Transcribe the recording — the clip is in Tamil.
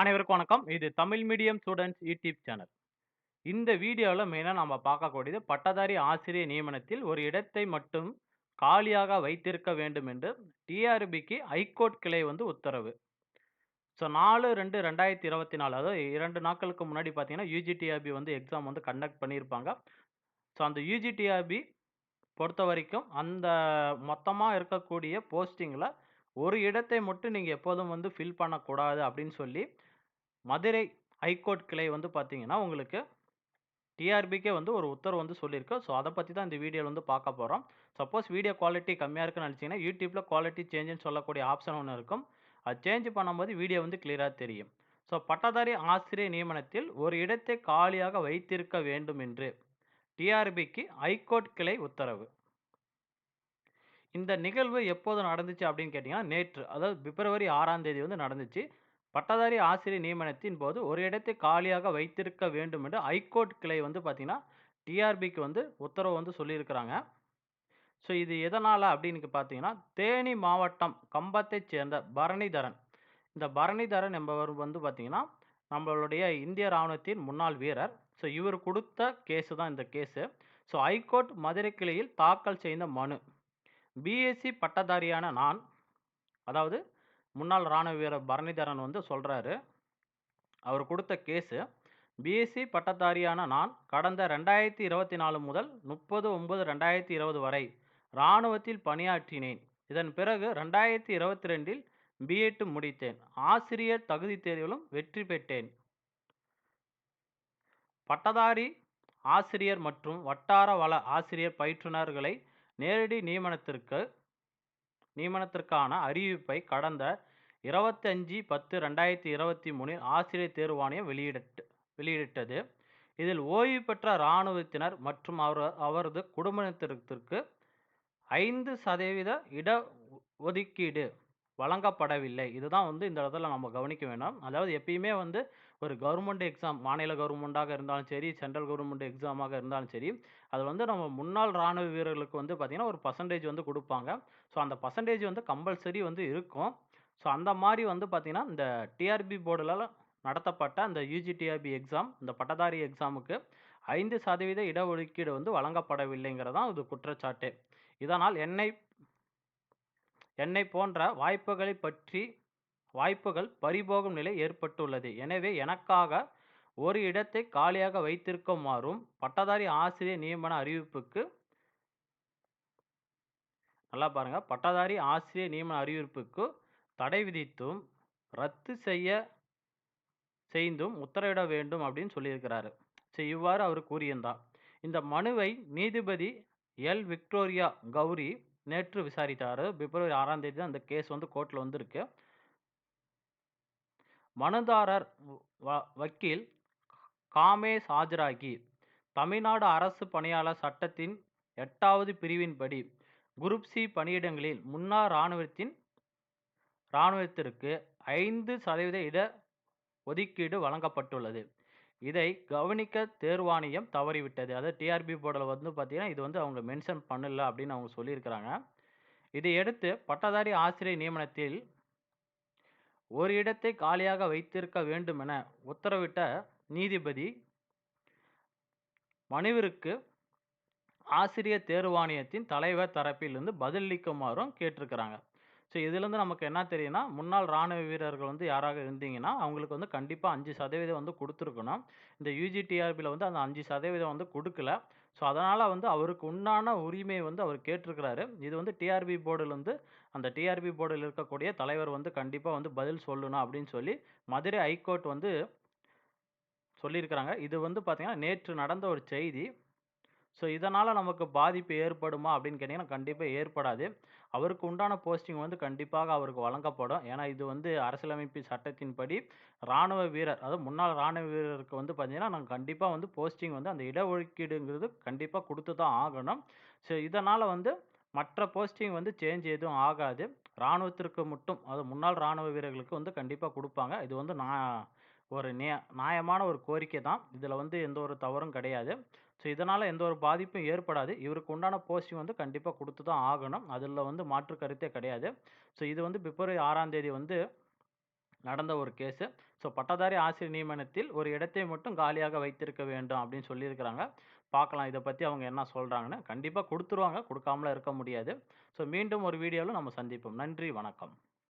அனைவருக்கும் வணக்கம். இது Tamil medium students YouTube channel. இந்த வீடியோவில் மெயினாக நம்ம பார்க்கக்கூடியது பட்டதாரி ஆசிரியர் நியமனத்தில் ஒரு இடத்தை மட்டும் காலியாக வைத்திருக்க வேண்டும் என்று டிஆர்பிக்கு ஹைகோர்ட் கிளை வந்து உத்தரவு. ஸோ 4/2/2024 அதாவது இரண்டு நாட்களுக்கு முன்னாடி பார்த்தீங்கன்னா, யூஜிடிஆர்பி வந்து எக்ஸாம் வந்து கண்டக்ட் பண்ணியிருப்பாங்க. ஸோ அந்த யூஜிடிஆர்பி பொறுத்த வரைக்கும் அந்த மொத்தமாக இருக்கக்கூடிய போஸ்டிங்கில் ஒரு இடத்தை மட்டும் நீங்கள் எப்போதும் வந்து ஃபில் பண்ணக்கூடாது அப்படின்னு சொல்லி, மதுரை ஹைகோர்ட் கிளை வந்து பார்த்தீங்கன்னா, உங்களுக்கு டிஆர்பிக்கே வந்து ஒரு உத்தரவு வந்து சொல்லியிருக்கு. ஸோ அதை பற்றி தான் இந்த வீடியோவில் வந்து பார்க்க போகிறோம் சப்போஸ் வீடியோ குவாலிட்டி கம்மியாக இருக்குன்னு நினச்சிங்கன்னா யூடியூப்பில் குவாலிட்டி சேஞ்சுன்னு சொல்லக்கூடிய ஆப்ஷன் ஒன்று இருக்கும். அது சேஞ்ச் பண்ணும்போது வீடியோ வந்து கிளியராக தெரியும். ஸோ பட்டதாரி ஆசிரியர் நியமனத்தில் ஒரு இடத்தை காலியாக வைத்திருக்க வேண்டும் என்று டிஆர்பிக்கு ஹைகோர்ட் கிளை உத்தரவு. இந்த நிகழ்வு எப்போது நடந்துச்சு அப்படின்னு கேட்டிங்கன்னா நேற்று அதாவது பிப்ரவரி ஆறாம் தேதி வந்து நடந்துச்சு. பட்டதாரி ஆசிரியர் நியமனத்தின் போது ஒரு இடத்தை காலியாக வைத்திருக்க வேண்டும் என்று ஹைகோர்ட் கிளை வந்து பார்த்திங்கன்னா டிஆர்பிக்கு வந்து உத்தரவு வந்து சொல்லியிருக்கிறாங்க. ஸோ இது எதனால் அப்படின்னு பார்த்தீங்கன்னா, தேனி மாவட்டம் கம்பத்தைச் சேர்ந்த பரணிதரன். இந்த பரணிதரன் என்பவர் வந்து பார்த்திங்கன்னா நம்மளுடைய இந்திய ராணுவத்தின் முன்னாள் வீரர். ஸோ இவர் கொடுத்த கேஸு தான் இந்த கேஸு. ஸோ ஹைகோர்ட் மதுரை கிளையில் தாக்கல் செய்த மனு. பிஎஸ்சி பட்டதாரியான நான் அதாவது முன்னாள் ராணுவ வீரர் பரணிதரன் வந்து சொல்கிறாரு அவர் கொடுத்த கேஸு. பிஎஸ்சி பட்டதாரியான நான் கடந்த 2024 முதல் 30/9/2020 வரை ராணுவத்தில் பணியாற்றினேன். இதன் பிறகு 2022இல் பிஎட் முடித்தேன். ஆசிரியர் தகுதி தேர்விலும் வெற்றி பெற்றேன். பட்டதாரி ஆசிரியர் மற்றும் வட்டார வள ஆசிரியர் பயிற்றுனர்களை நேரடி நியமனத்திற்கு நியமனத்திற்கான அறிவிப்பை கடந்த 25/10/2023இல் ஆசிரியர் தேர்வாணையம் வெளியிட வெளியிட்டது. இதில் ஓய்வு பெற்ற இராணுவத்தினர் மற்றும் அவர் அவரது குடும்பத்தினருக்கு ஐந்து சதவீத இட ஒதுக்கீடு வழங்கப்படவில்லை. இதுதான் வந்து இந்த இடத்துல நம்ம கவனிக்க வேண்டும். அதாவது எப்பயுமே வந்து ஒரு கவர்மெண்ட் எக்ஸாம் மாநில கவர்மெண்ட்டாக இருந்தாலும் சரி, சென்ட்ரல் கவர்மெண்ட் எக்ஸாமாக இருந்தாலும் சரி, அது வந்து நம்ம முன்னாள் ராணுவ வீரர்களுக்கு வந்து பார்த்திங்கன்னா ஒரு பர்சன்டேஜ் வந்து கொடுப்பாங்க ஸோ அந்த பர்சன்டேஜ் வந்து கம்பல்சரி வந்து இருக்கும். ஸோ அந்த மாதிரி வந்து பார்த்திங்கன்னா இந்த டிஆர்பி போர்டுல நடத்தப்பட்ட அந்த யூஜிடிஆர்பி எக்ஸாம், இந்த பட்டதாரி எக்ஸாமுக்கு ஐந்து சதவீத இடஒதுக்கீடு வந்து வழங்கப்படவில்லைங்கிறதான் இது குற்றச்சாட்டு இதனால் என்னை என்னை போன்ற வாய்ப்புகளைப் பற்றி வாய்ப்புகள் பறிபோகும் நிலை ஏற்பட்டுள்ளது. எனவே எனக்காக ஒரு இடத்தை காலியாக வைத்திருக்குமாறும் பட்டதாரி ஆசிரியர் நியமன அறிவிப்புக்கு நல்லா பாருங்க. பட்டதாரி ஆசிரியர் நியமன அறிவிப்புக்கு தடை விதித்தும், ரத்து செய்ய செய்தும் உத்தரவிட வேண்டும் அப்படின்னு சொல்லியிருக்கிறாரு. ஸோ இவ்வாறு அவர் கூறியிருந்தார். இந்த மனுவை நீதிபதி எல். விக்டோரியா கௌரி நேற்று விசாரித்தாரு. பிப்ரவரி ஆறாம் தேதி தான் அந்த கேஸ் வந்து கோர்ட்டில் வந்திருக்கு. மனுதாரர் வ வக்கீல் காமேஷ் ஆஜராகி, தமிழ்நாடு அரசு பணியாளர் சட்டத்தின் எட்டாவது பிரிவின்படி குரூப் சி பணியிடங்களில் முன்னாள் ராணுவத்தின் இராணுவத்திற்கு ஐந்து சதவீத இட ஒதுக்கீடு வழங்கப்பட்டுள்ளது. இதை கவனிக்க தேர்வாணையம் தவறிவிட்டது. அதாவது டிஆர்பி போர்டில் வந்து பார்த்தீங்கன்னா, இது வந்து அவங்க மென்ஷன் பண்ணல அப்படின்னு அவங்க சொல்லியிருக்கிறாங்க. இதையடுத்து பட்டதாரி ஆசிரியர் நியமனத்தில் ஒரு இடத்தை காலியாக வைத்திருக்க வேண்டுமென உத்தரவிட்ட நீதிபதி மனுவிற்கு ஆசிரியர் தேர்வாணையத்தின் தலைவர் தரப்பிலிருந்து பதிலளிக்குமாறும் கேட்டிருக்கிறாங்க. ஸோ இதுலேருந்து நமக்கு என்ன தெரியும்னா, முன்னாள் ராணுவ வீரர்கள் வந்து யாராக இருந்தீங்கன்னா, அவங்களுக்கு வந்து கண்டிப்பாக அஞ்சு சதவீதம் வந்து கொடுத்துருக்கணும் இந்த யூஜிடிஆர்பியில் வந்து அந்த அஞ்சு சதவீதம் வந்து கொடுக்கல ஸோ அதனால் வந்து அவருக்கு உண்டான உரிமை வந்து அவர் கேட்டிருக்கிறாரு. இது வந்து டிஆர்பி போர்டுலேருந்து அந்த டிஆர்பி போர்டில் இருக்கக்கூடிய தலைவர் வந்து கண்டிப்பாக வந்து பதில் சொல்லணும் அப்படின்னு சொல்லி மதுரை ஹைகோர்ட் வந்து சொல்லியிருக்கிறாங்க. இது வந்து பார்த்திங்கன்னா நேற்று நடந்த ஒரு செய்தி. ஸோ இதனால் நமக்கு பாதிப்பு ஏற்படுமா அப்படின்னு கேட்டிங்கன்னா கண்டிப்பாக ஏற்படாது. அவருக்கு உண்டான போஸ்டிங் வந்து கண்டிப்பாக அவருக்கு வழங்கப்படும். ஏன்னா இது வந்து அரசியலமைப்பு சட்டத்தின்படி ராணுவ வீரர் அதாவது முன்னாள் ராணுவ வீரருக்கு வந்து பார்த்தீங்கன்னா, நாங்கள் கண்டிப்பாக வந்து போஸ்டிங் வந்து அந்த இடஒதுக்கீடுங்கிறது கண்டிப்பாக கொடுத்து தான் ஆகணும். ஸோ இதனால் வந்து மற்ற போஸ்டிங் வந்து சேஞ்ச் எதுவும் ஆகாது. ராணுவத்திற்கு மட்டும் அதாவது முன்னாள் ராணுவ வீரர்களுக்கு வந்து கண்டிப்பாக கொடுப்பாங்க இது வந்து நான் ஒரு நிய நியாயமான ஒரு கோரிக்கை தான். இதில் வந்து எந்த ஒரு தவறும் கிடையாது. ஸோ இதனால் எந்த ஒரு பாதிப்பும் ஏற்படாது. இவருக்கு உண்டான போஸ்டிங் வந்து கண்டிப்பாக கொடுத்து தான் ஆகணும். அதில் வந்து மாற்று கருத்தே கிடையாது. ஸோ இது வந்து பிப்ரவரி ஆறாம் தேதி வந்து நடந்த ஒரு கேஸு. ஸோ பட்டதாரி ஆசிரியர் நியமனத்தில் ஒரு இடத்தை மட்டும் காலியாக வைத்திருக்க வேண்டும் அப்படின்னு சொல்லியிருக்கிறாங்க. பார்க்கலாம் இதை பற்றி அவங்க என்ன சொல்கிறாங்கன்னு கண்டிப்பாக கொடுத்துருவாங்க கொடுக்காமலாம் இருக்க முடியாது. ஸோ மீண்டும் ஒரு வீடியோவில் நம்ம சந்திப்போம். நன்றி, வணக்கம்.